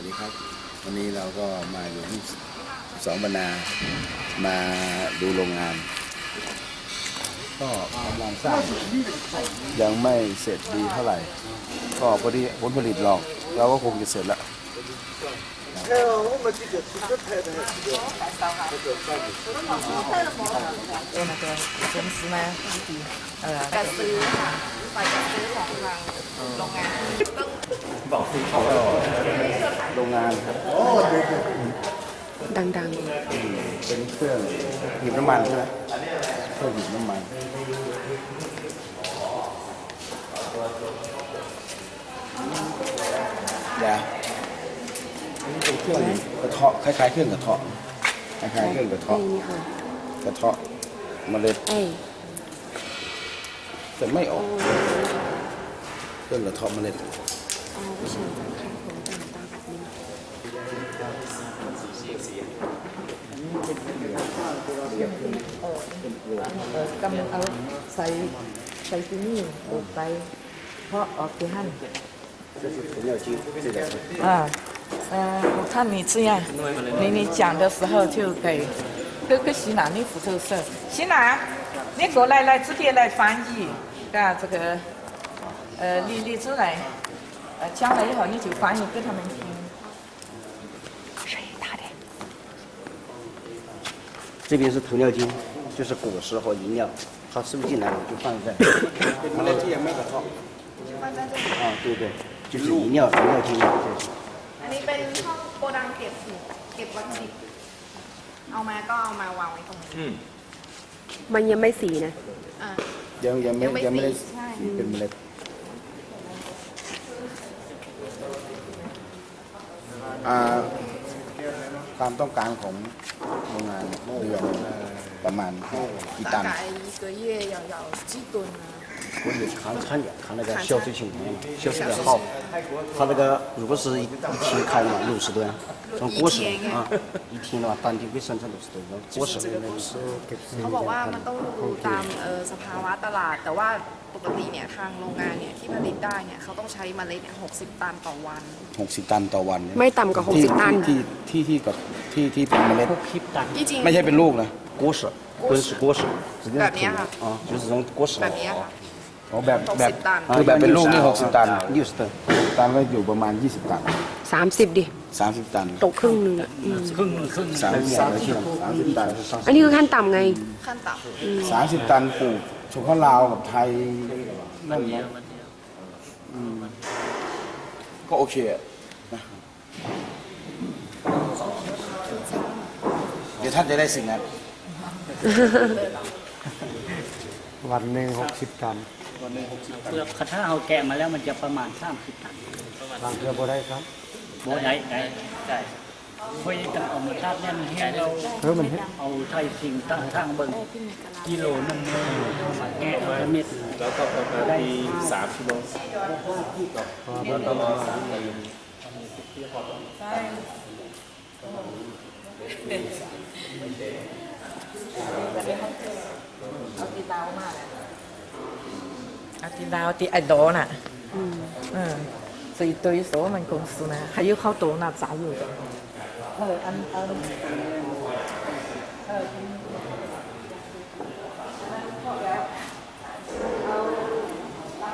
วัสดีครับ วันนี้เราก็มาอยู่ที่สองบรรณามาดูโรงงาน ก็กำลังสร้างยังไม่เสร็จดีเท่าไหร่ ก็พอดีผลผลิตหรอก เราก็คงจะเสร็จแล้ว 有那个公司吗？呃， จะซื้อค่ะฝ่ายจะซื้อของทางโรงงาน โรงงานครับดังเป็นเครื่องหยิบน้ำมันใช่ไหมเครื่องหยิบน้ำมันอย่าอันนี้เป็นเครื่องกระเทาะคล้ายๆเครื่องกระเทาะคล้ายๆเครื่องกระๆไอ้เทาะนี่ค่ะกระเทาะเมล็ดไอ้แต่ไม่ออกเครื่องกระเทาะเมล็ดเอาวิชาการขาย ของต่างๆแบบนี้ เออกำลังเอาใส่ใส่ที่นี่ปลูกไป เพราะออกที่หั่น啊，呃，我看你这样，你你讲的时候就给哥哥西南你负责事，西南，你过来来直接来翻译，啊，这个，呃，你你出来， 呃，讲了以后你就翻译给他们听。声音大点。这边是头料精，就是果实和饮料，它收进来我就放在。 เมล็ดที่ยังไม่กระเทาะ 啊，对对，就是饮料饮料精，对。 อันนี้เป็นห้องโกดังเก็บเก็บวัตถุดิบเอามาก็เอามาวางไว้ตรงนี้ มันยังไม่สีนะ อ่า ยังยังไม่ ยังไม่ ยังไม่ได้ สีใช่ เป็นเมล็ด ความต้องการของโรงงานเดือนประมาณกี่ตัน 大概一个月要要几吨啊？ 我有看看看那个销售情况嘛，销售的好。它那个如果是一一天开嘛，六十吨，从果实啊，一天的话当天会生产六十吨，然后果实那个是 เขาบอกว่ามันต้องดูตามเอ่อสภาวะตลาด แต่ว่าปกติเนี่ยทางโรงงานเนี่ยที่ผลิตได้เนี่ยเขาต้องใช้เมล็ดเนี่ยหกสิบตันต่อวัน 60 ตันต่อวันเนี่ย ไม่ต่ำกว่า ที่ 60 ตัน ที่ที่ที่กับที่ที่เป็นเมล็ด ที่จริง ไม่ใช่เป็นลูกนะ 果实，吨是果实，直接是แบบเนี้ยค่ะ 啊，就是这种果实 แบบเนี้ยค่ะ อ๋อแบบแบบคือแบบเป็นลูกนี่หกสิบตัน ยี่สิบตันตันก็อยู่ประมาณยี่สิบตัน สามสิบดิสามสิบตันตกครึ่งหนึ่งครึ่นึ่งสามสิบตันสามสิบตันอันนี้คือขั้นต่ำไง ขั้นต่ำสามสิบตันปลูกสุข้าวลาวกับไทยนั่นเนี่ก็โอเคอนะเดี๋ยวท่านจะได้สิ่งนั้นวันหนึ่งหกสิบตัน เปลือกถ้าเอาแกะมาแล้วมันจะประมาณสามสิบตันบางเทือบ่ได้ครับโบได้ได้ได้เพราะกันเอามาทาบเนี่ยมันแห้งเราเพิ่มมันเฮ็ดเอาไทยสิ่งตั้งทางเบิ่งกิโลหนึงเลยมาแกะเอาเม็ดแล้วก็ประมาณที่สามกิโลเอาตีดาวมาเลยเอาตี ดาวตีไอโดน่ะ嗯，所以对于所有们公司呢，还有好多那杂物的。呃，按按，呃，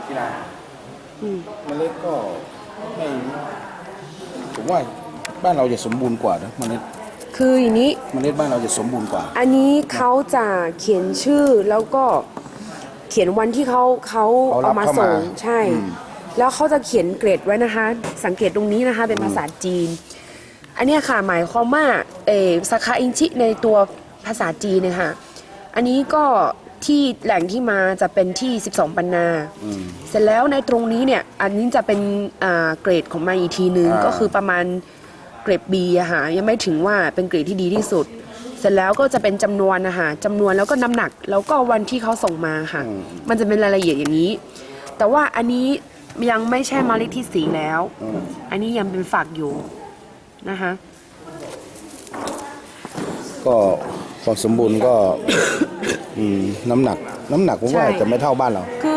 ที่ไหน อืม เมล็ดก็ไม่ผมว่าบ้านเราจะสมบูรณ์กว่านะเมล็ด คืออย่างนี้ เมล็ดบ้านเราจะสมบูรณ์กว่า อันนี้เขาจะเขียนชื่อแล้วก็เ ขียนวันที่เขาเขาเขารับเอามาเข้ามาส่งใช่ อืม แล้วเขาจะเขียนเกรดไว้นะคะ สังเกตตรงนี้นะคะ เป็นภาษาจีน อันเนี้ยค่ะหมายความว่าเออสาขาอินชิในตัวภาษาจีนเนี่ยค่ะอันนี้ก็ที่แหล่งที่มาจะเป็นที่ 12 ปันนาอืมเสร็จแล้วในตรงนี้เนี่ยอันนี้จะเป็นอ่าเกรดของมันอีกทีนึงอ่า ก็คือประมาณเกรด B อะค่ะยังไม่ถึงว่าเป็นเกรดที่ดีที่สุด เสร็จแล้วก็จะเป็นจำนวนนะคะจำนวนแล้วก็น้ำหนัก แล้วก็วันที่เขาส่งมาค่ะมันจะเป็นรายละเอียดอย่างนี้ แต่ว่าอันนี้ยังไม่ใช่เมล็ดที่สีแล้ว อืมอันนี้ยังเป็นฝักอยู่นะคะ ก็ความสมบูรณ์ก็ อืมน้ำหนัก น้ำหนักผมว่าใช่ จะไม่เท่าบ้านเรา คือ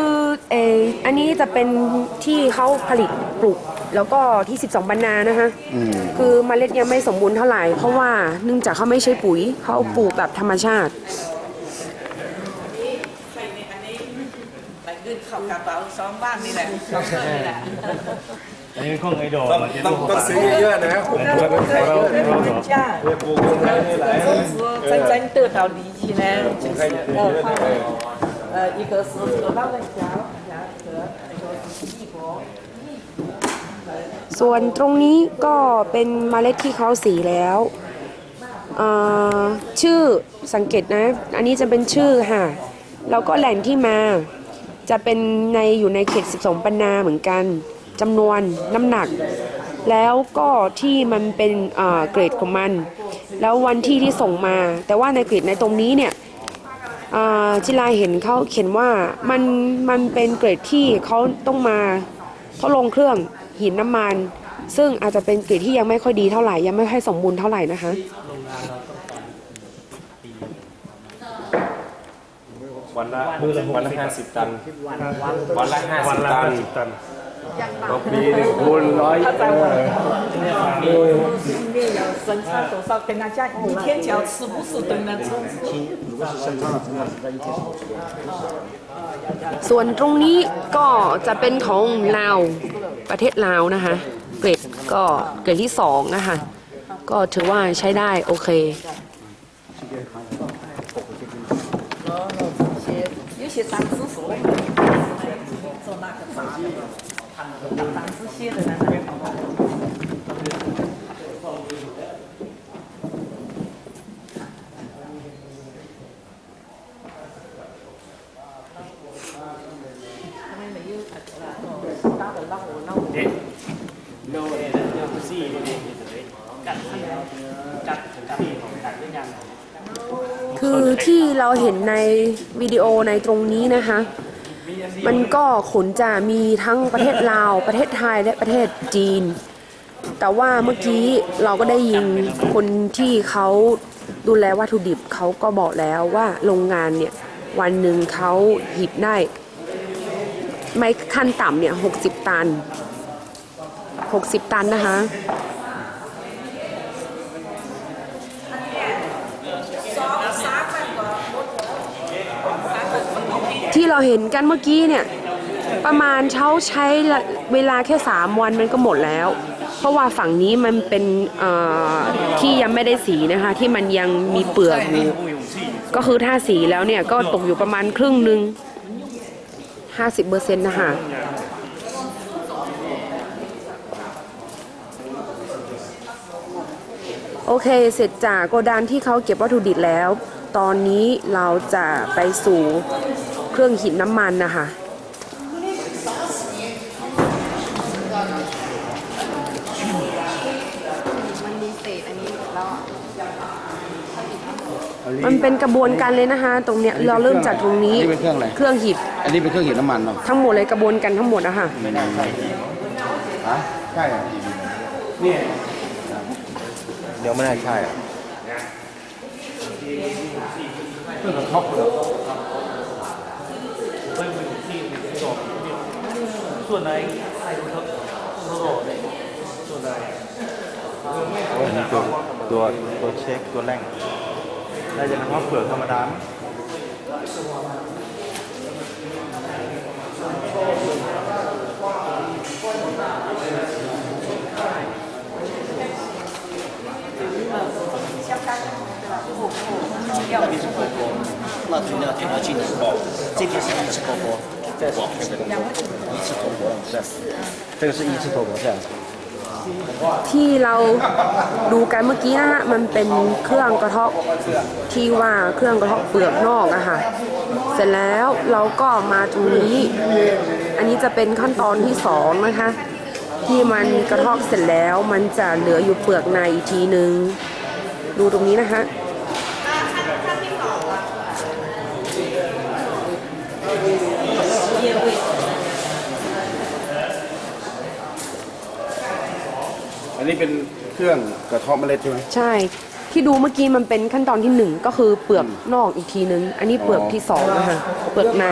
เอออันนี้จะเป็นที่เขาผลิตปลูก แล้วก็ที่ 12บรรนานะคะ อืม คือเมล็ดยังไม่สมบูรณ์เท่าไหร่ เพราะว่าเนื่องจากเขาไม่ใช้ปุ๋ยเขาปลูกแบบธรรมชาติ ใส่ในอันนี้ไปขึ้นเข้ากระเป๋าซ้อมบ้านนี่แหละซ้อมเพื่อนนี่แหละ อันนี้ของไอ้ดอก ต้องต้องต้องซื้อเยอะๆนะผม 那个有人家，说真真得到利益呢，就是呃，他们呃，一个是这个老人家， ส่วนตรงนี้ก็เป็นเมล็ดที่เขาสีแล้วชื่อสังเกตนะ อันนี้จะเป็นชื่อค่ะ แล้วก็แหล่งที่มาจะเป็นในอยู่ในเขต 12 ปันนาเหมือนกันจำนวนน้ำหนัก แล้วก็ที่มันเป็นเกรดของมัน แล้ววันที่ที่ส่งมา แต่ว่าในเกรดในตรงนี้เนี่ยจิลาเห็นเขาเขียนว่ามันมันเป็นเกรดที่เขาต้องมาทดลงเครื่อง หินน้ำมัน ซึ่งอาจจะเป็นเกรดที่ยังไม่ค่อยดีเท่าไหร่ ยังไม่ค่อยสมบูรณ์เท่าไหร่นะคะ วันละวันละห้าสิบตัน วันละห้าสิบตัน อย่างต่ำ ต่อปีหนึ่งคูณร้อย 他在问，里面要生产多少？跟他讲，一天就要吃五十吨的种子。如果是生产的，正好是在一天少出。 ส่วนตรงนี้ก็จะเป็นของลาว ประเทศลาวนะคะ เกรดก็เกรดที่สองนะคะ ก็ถือว่าใช้ได้โอเค 有些单子是我们做那个杂的，单子写的在那里。 lahore lahore Then, no, no, see, คือที่เราเห็นในวิดีโอในตรงนี้นะคะ มันก็ขนจะมีทั้งประเทศลาว ประเทศไทยและประเทศจีน แต่ว่าเมื่อกี้เราก็ได้ยินคนที่เขาดูแลวัตถุดิบเขาก็บอกแล้วว่าโรงงานเนี่ย วันหนึ่งเขาหยิบได้ ไม่ขั้นต่ำเนี่ย60ตัน60ตันนะคะ ที่เราเห็นกันเมื่อกี้เนี่ย ประมาณเช้าใช้เวลาแค่ 3 วันมันก็หมดแล้ว เพราะว่าฝั่งนี้มันเป็นที่ยังไม่ได้สีนะคะ ที่มันยังมีเปลือกอยู่ก็คือถ้าสีแล้วเนี่ย ก็ตกอยู่ประมาณครึ่ง หนึ่ง50เปอร์เซ็นต์นะคะโอเค เสร็จจากโกดังที่เขาเก็บวัตถุดิบแล้ว ตอนนี้เราจะไปสู่เครื่องหินน้ำมันนะคะมันมีเศษอันนี้แล้วอะมันเป็นกระบวนการเลยนะคะ ตรงเนี้ยเราเริ่มจากตรงนี้นี่เป็นเครื่องอะไรเครื่องหิบ อันนี้เป็นเครื่องหินน้ำมันเนาะทั้งหมดเลยกระบวนการทั้งหมดอะค่ะฮะใช่เหรอเดี๋ยวไม่ได้ใช่อะส่วนไหนไอ้เขาเขาโรดส่วนไหนตัวตัวตัวเช็คตัวแร่งได้จะเป็นข้าวเปลือกธรรมดา 那足料点到尽头，这边是一次脱锅，这是一次脱锅是，这个是一次脱锅是。 ที่เราดูกันเมื่อกี้นะฮะมันเป็นเครื่องกระเทาะที่ว่าเครื่องกระเทาะเปลือกนอกอะค่ะ เสร็จแล้วเราก็มาตรงนี้ อันนี้จะเป็นขั้นตอนที่สองนะคะ ที่มันกระเทาะเสร็จแล้วมันจะเหลืออยู่เปลือกในอีกทีนึง ดูตรงนี้นะคะ นี้เป็นเครื่องกระทอมเมล็ดใช่ไหม ใช่ที่ดูเมื่อกี้มันเป็นขั้นตอนที่หนึ่งก็คือเปลือกนอกอีกทีนึง อันนี้เปลือกที่สองนะคะเปลือกใน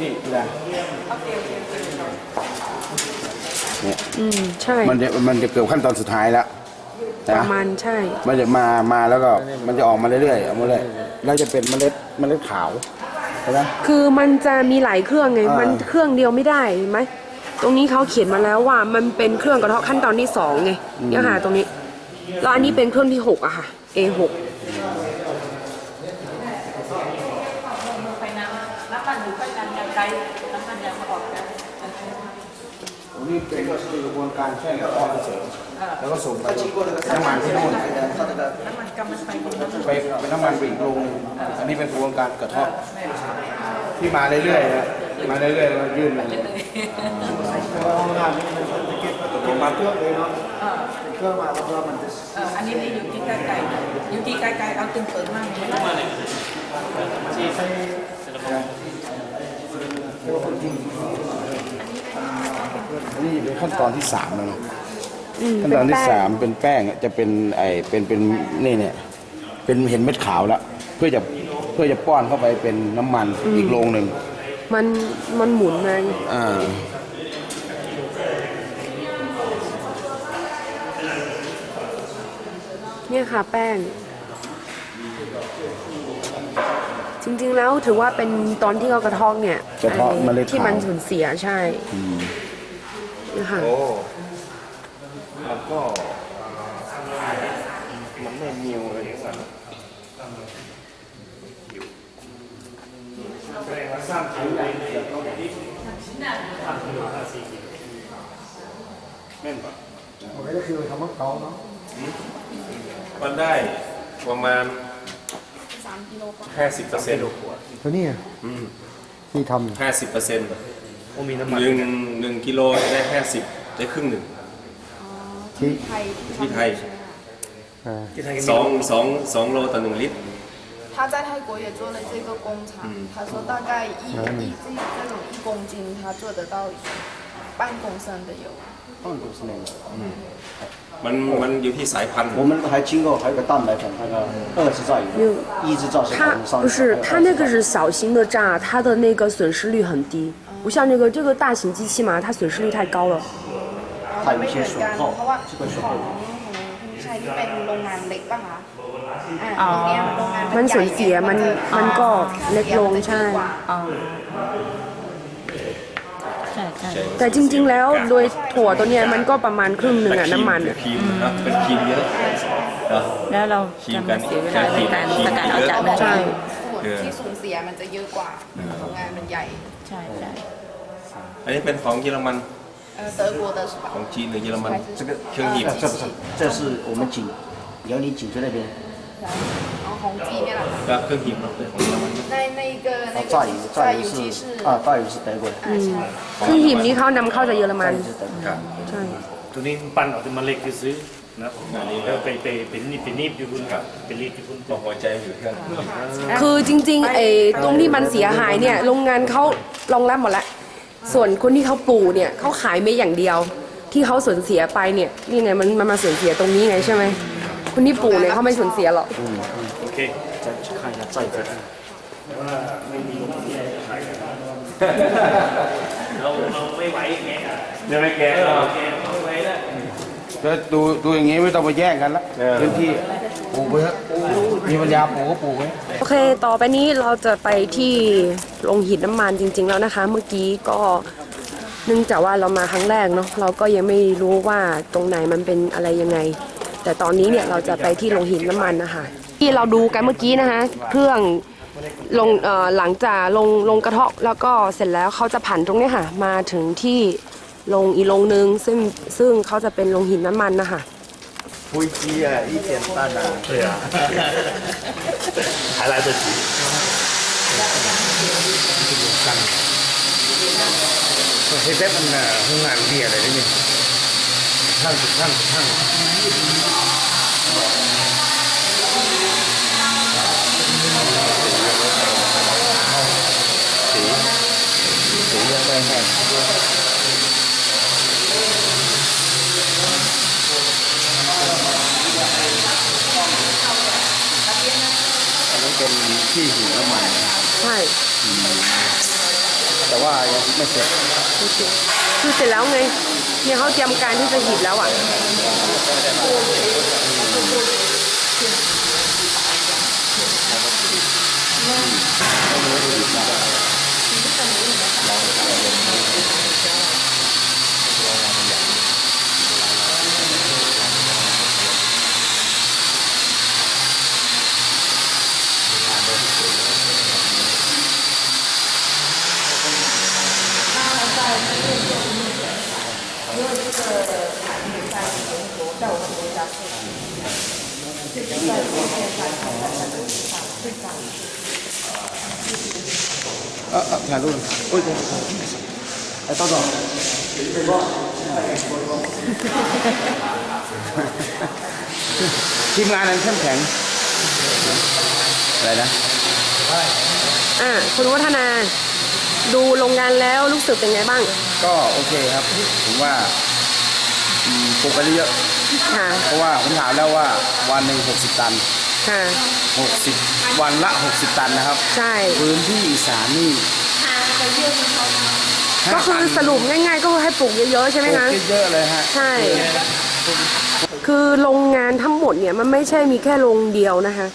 นี่นะเนี่ยอืมใช่มันจะมันจะเกือบขั้นตอนสุดท้ายแล้ว นะระมาณใช่ มันจะมามาแล้วก็มันจะออกมาเรื่อยๆออกมาเรื่อยแล้วจะเป็นเมล็ดเมล็ดขาวใช่ไหม คือมันจะมีหลายเครื่องไง อ่ามั มันเครื่องเดียวไม่ได้เห็นไหม ตรงนี้เขาเขียนมาแล้วว่ามันเป็นเครื่องกระเทาะขั้นตอนที่สองไงเนี่ยค่ะตรงนี้ แล้วอันนี้เป็นเครื่องที่หกอะค่ะ A6 ไปน้ำน้ำมันหรือไปน้ำยางไกลน้ำมันยางมาออกกัน นี่เป็นกระบวนการแช่กระเพาะเฉยแล้วก็ส่งไปน้ำมันที่นู่นน้ำมันกำมันไปบนน้ำไปเป็นน้ำมันไปอีกโรงหนึ่งอันนี้เป็นกระบวนการกระเทาะที่มาเรื่อยๆนะมาเรื่อยๆแล้วยื่นมาเอออันนี้นี่อยู่ที่ใกล้ๆอยู่ที่ใกล้ๆเอาตึงเปิดมากเลย นี่เป็นขั้นตอนที่สามแล้วเนาะอืมขั้นเป็ตอนนที่แป้สางมเป็นแป้งจะเป็นไอเป็นเป็นนี่เนี่ยเป็นเห็นเม็ดขาวแล้วเพื่อจะเพื่อจะป้อนเข้าไปเป็นน้ำมันอีกโรงหนึ่งมันมันหมุนมาอ่าเนี่ยค่ะแป้ง จริงๆแล้วถือว่าเป็นตอนที่เขากระเทอกเนี่ยกระเทาะเมล็ดที่ขาวมันสูญเสียใช่อืมนะคะโอ้แล้วก็มันไม่มิวเลยอย่างนั้นไม่ได้คือคำว่าเกาเนาะมันได้ประมาณ3กิโลกว่า 50เปอร์เซ็นต์ ตัวนี้อะที่ทำ ห้าสิบเปอร์เซ็นต์หนึ่งหนึ่งกิโลจะได้ห้าสิบได้ครึ่งหนึ่ง ที่ ไทย ที่ไทย อ่า สองสองสองโลต่อหนึ่งลิตร 他在泰国也做了这个工厂，他说大概一一这这种一公斤，他做得到半公升的油。半都是那个。 มันมันอยู่ที่สายพันธุ์ 我们还经过还有个蛋白粉，那个二次榨油，一次榨是百它分之三不是它那个是小型的榨，它的那个损失率很低，不像那个这个大型机器嘛，它损失率太高了。它有一些损耗 เพราะว่า 这个损 ขอ 耗 งของคุณชัยที่เป็นโรงงานเล็กป่ะคะอ่าตรงเนี้ยโรงงาน มัน ใหญ่ สูญเสียมันมันก็เล็กลงใช่ ใช่ใช่ แต่จริง ๆ แล้วโดยถั่วตัวเนี้ยมันก็ประมาณครึ่งหนึ่งอะน้ำมันอะ ครีมนะเป็นครีมเยอะนะ แล้วเรา ครีม จะ กั มาน เสียเวลาในการสกัดเอาจากเนื้อ ใช่ ส่วนที่สูญเสียมันจะเยอะกว่าโรงงานมันใหญ่ ใช่ใช่ อันนี้เป็นของเยอรมัน เออ德国的是吧 ของจีนหรือเยอรมัน 这个 เครื่องหยิบ 这不是，这是我们锦辽宁锦州那边 อ๋อของจีนเนี่ยแหละค่ะ ก็เครื่องหยิบนะเป็นของเยอรมัน ในใน个那啊，榨油个榨榨油油机是是啊，榨油是德国的， อ่าใช่ เครื่องหีบนี้เขานำเข้าจากเยอรมัน 榨油是德国的。 ครับ ใช่ ตัวนี้ปั้นออกมาเล็กซื้อนะแล้วไปไปเป็นนิบเป็นนิบอยู่คุณเป็นรีดอยู่คุณ บอกหัวใจอยู่เครื่อง คือจริงๆไอ้ตรงที่มันเสียหายเนี่ยโรงงานเขารองรับหมดแล้วส่วนคนที่เขาปลูกเนี่ยเขาขายไม่อย่างเดียว ที่เขาสูญเสียไปเนี่ยนี่ไงมันมันมาสูญเสียตรงนี้ไงใช่ไหม คนญี่ปู่เนี่ยเขาไม่สูญเสียหรอก โอเคจะใครจะใส่จะเราเราไม่ไหวอย่างเงี้ยเดี๋ยวไม่แกะเออแกเราไม่ไหวแล้วก็ดูดูอย่างนี้ไม่ต้องไปแย่งกันแล้วพื้นที่ปลูกไปฮะมีปัญญาปลูกก็ปลูกไปโอเค ต่อไปนี้เราจะไปที่โรงหินน้ำมันจริง ๆ แล้วนะคะ เมื่อกี้ก็เนื่องจากว่าเรามาครั้งแรกเนาะเราก็ยังไม่รู้ว่าตรงไหนมันเป็นอะไรยังไง แต่ตอนนี้เนี่ยเราจะไปที่โรงหีดน้ำมันนะคะ ที่เราดูกันเมื่อกี้นะคะเครื่องลงเอ่อหลังจากลงลงกระเทาะแล้วก็เสร็จแล้วเขาจะผันตรงเนี้ยค่ะมาถึงที่ลงอีกลงหนึ่งซึ่งซึ่งเขาจะเป็นโรงหินน้ำมันนะคะ 飞机啊，一点半啊。对啊，还来得及。เฮ้ยแบบมันน่ะห้องงานเบียร์อะไรนี่ ช่างช่างช่างสียังไม่แห้งอันนี้เป็นที่หินน้ำมันใช่ แต่แต่ว่ายังไม่เสร็จ คือเสร็จแล้วไง เนี่ยเขาเตรียมการที่จะหีบแล้วอะ ออเออถ่ายรูปโอ้ยไอ้ต้นต่อทีมงานนั้นเข้มแข็งอะไรนะอะคุณวัฒนา ดูโรงงานแล้วรู้สึกเป็นไงบ้าง ก็โอเคครับ ผมว่าปลูกไปเยอะ ค่ะเพราะว่าผมถามแล้วว่าวันหนึ่ง60 ตัน ค่ะ 60 วันละ 60 ตันนะครับ ใช่ พื้นที่อีสานนี่ก็คือสรุปง่าย ๆ ก็คือให้ปลูกเยอะๆใช่ไหมปลูคะกเยอะๆเลยฮะ ใช่ คือโรงงานทั้งหมดเนี่ยมันไม่ใช่มีแค่โรงเดียวนะคะ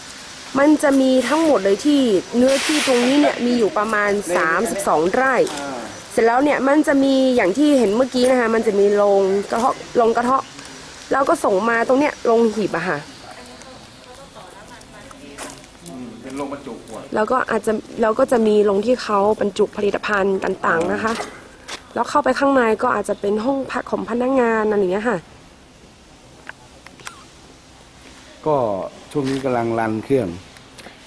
มันจะมีทั้งหมดเลยที่เนื้อที่ตรงนี้เนี่ยมีอยู่ประมาณ 32 ไร่เสร็จแล้วเนี่ยมันจะมีอย่างที่เห็นเมื่อกี้นะคะมันจะมีโรงกระเทาะโรงกระเทาะ แล้วก็ส่งมาตรงเนี้ยโรงหีบอะค่ะเป็นโรงบรรจุขวดแล้วก็อาจจะแล้วก็จะมีโรงที่เขาบรรจุผลิตภัณฑ์ต่างๆนะคะ แล้วเข้าไปข้างในก็อาจจะเป็นห้องพักของพนักงานอะไรอย่างเงี้ยค่ะ ก็ช่วงนี้กำลังรันเครื่อง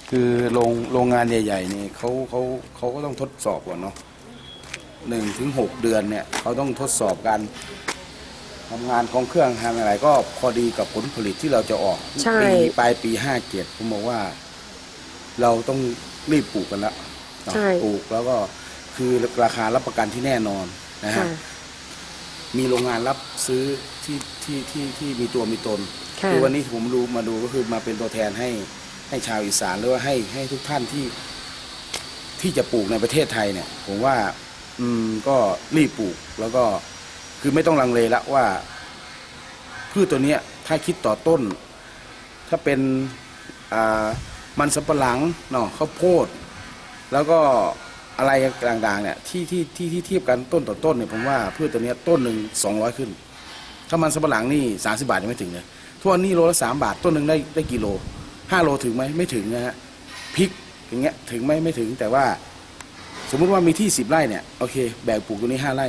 คือโรงโรงงานใหญ่ๆนี่เขาเขาเขาก็ต้องทดสอบก่อนเนาะหนึ่งถึงหกเดือนเนี่ยเขาต้องทดสอบการ ทำงานของเครื่องทำอะไรก็พอดีกับผลผลิตที่เราจะออกใช่ ปีปลายปีห้าเกียรผมบอกว่า เราต้องรีบปลูกกันแล้วเนาะใช่ ปลูกแล้วก็คือราคารับประกันที่แน่นอนนะฮะ ค่ะ มีโรงงานรับซื้อที่ที่ที่ที่มีตัวมีตนค่ะคือวันนี้ผมดูมาดูก็คือมาเป็นตัวแทนให้ให้ชาวอีสานหรือว่าให้ให้ทุกท่านที่ที่จะปลูกในประเทศไทยเนี่ย ผมว่า อืมก็รีบปลูกแล้วก็ คือไม่ต้องลังเลละว่าพืชตัวนี้ถ้าคิดต่อต้น ถ้าเป็นมันสำปะหลังเนาะข้าวโพด แล้วก็อะไรต่างๆเนี่ยที่ที่ที่ที่เทียบกันต้นต่อต้นเนี่ยผมว่าพืชตัวนี้ต้นหนึ่งสองร้อยขึ้น ถ้ามันสำปะหลังนี่สามสิบาทยังไม่ถึงเลยทุกวันนี้โลละสามบาทต้นหนึ่งได้ได้กี่โลห้าโลถึงไหมไม่ถึงนะฮะพริกอย่างเงี้ยถึงไหมไม่ถึงแต่ว่า สมมุติว่ามีที่สิบไร่เนี่ยโอเคแบ่งปลูกตัวนี้ห้าไร่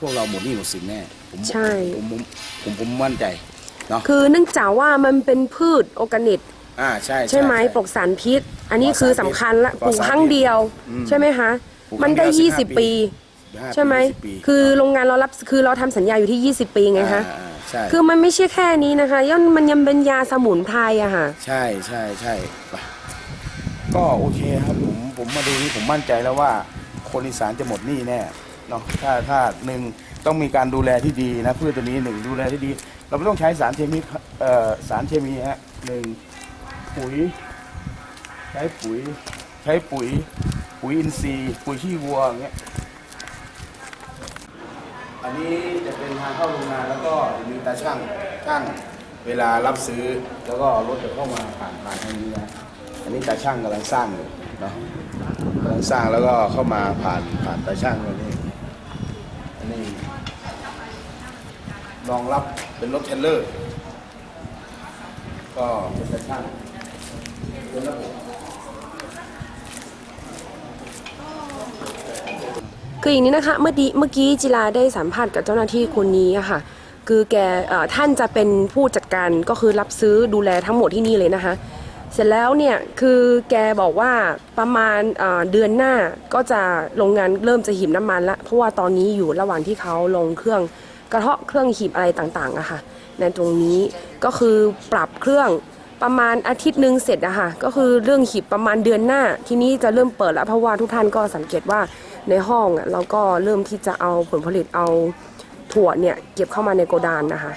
พวกเราหมดหนี้หมดสินแน่ผมใช่ ผมผมผมผมมั่นใจเนาะคือเนื่องจากว่ามันเป็นพืชออร์แกนิกอ่าใช่ ใช่ไหมปลอกสารพิษ อันนี้คือสำคัญละปปลอลูดกสารพิษครั้งเดียว อืมใช่ไหมคะ ปลูกมันได้ครั้งเดียว15 20ปี 15ใช่ไหม20ปีคือโรงงานเรารับคือเราทำสัญญาอยู่ที่ 20 ปีไงคะ อ่าอ่าใช่คือมันไม่ใช่แค่นี้นะคะย่อมมันยังเป็นยาสมุนไพรอะค่ะ ใช่ใช่ใช่ไปก็โอเคครับผมผมมาดูนี่ผมมั่นใจแล้วว่า คนอีสานจะหมดหนี้แน่ เนาะถ้าถ้าหนึ่งต้องมีการดูแลที่ดีนะพืชตัวนี้หนึ่งดูแลที่ดี เราไม่ต้องใช้สารเคมีเอ่อสารเคมีฮะหนึ่งปุ๋ย ใช้ปุ๋ย ใช้ปุ๋ย ปุ๋ยอินทรีย์ ปุ๋ยขี้วัวอย่างเงี้ยอันนี้จะเป็นทางเข้าโรงงานแล้วก็จะมีตาช่างช่างเวลารับซื้อแล้วก็รถจะเข้ามาผ่านผ่านทางนี้นะอันนี้ตาช่างกำลังสร้างอยู่เนาะกำลังสร้างแล้วก็เข้ามาผ่านผ่านตาช่างเลยนี่อันนี้ รองรับเป็นรถเทรลเลอร์ ก็เป็นตาช่างเป็นระบบคืออย่างนี้นะคะเมื่อดีเมื่อกี้จิราได้สัมภาษณ์กับเจ้าหน้าที่คนนี้อะค่ะ คือแกอท่านจะเป็นผู้จัดการก็คือรับซื้อดูแลทั้งหมดที่นี่เลยนะคะ เสร็จแล้วเนี่ยคือแกบอกว่าประมาณเดือนหน้าก็จะโรงงานเริ่มจะหีบน้ำมันละเพราะว่าตอนนี้อยู่ระหว่างที่เขาลงเครื่อง กระเทาะเครื่องหีบอะไรต่างๆอะค่ะในตรงนี้ก็คือปรับเครื่องประมาณอาทิตย์หนึ่งเสร็จอะค่ะก็คือเรื่องหีบประมาณเดือนหน้า ทีนี้จะเริ่มเปิดแล้วเพราะว่าทุกท่านก็สังเกตว่าในห้องเราก็เริ่มที่จะเอาผลผลิตเอาถั่วเนี่ยเก็บเข้ามาในโกดานนะคะ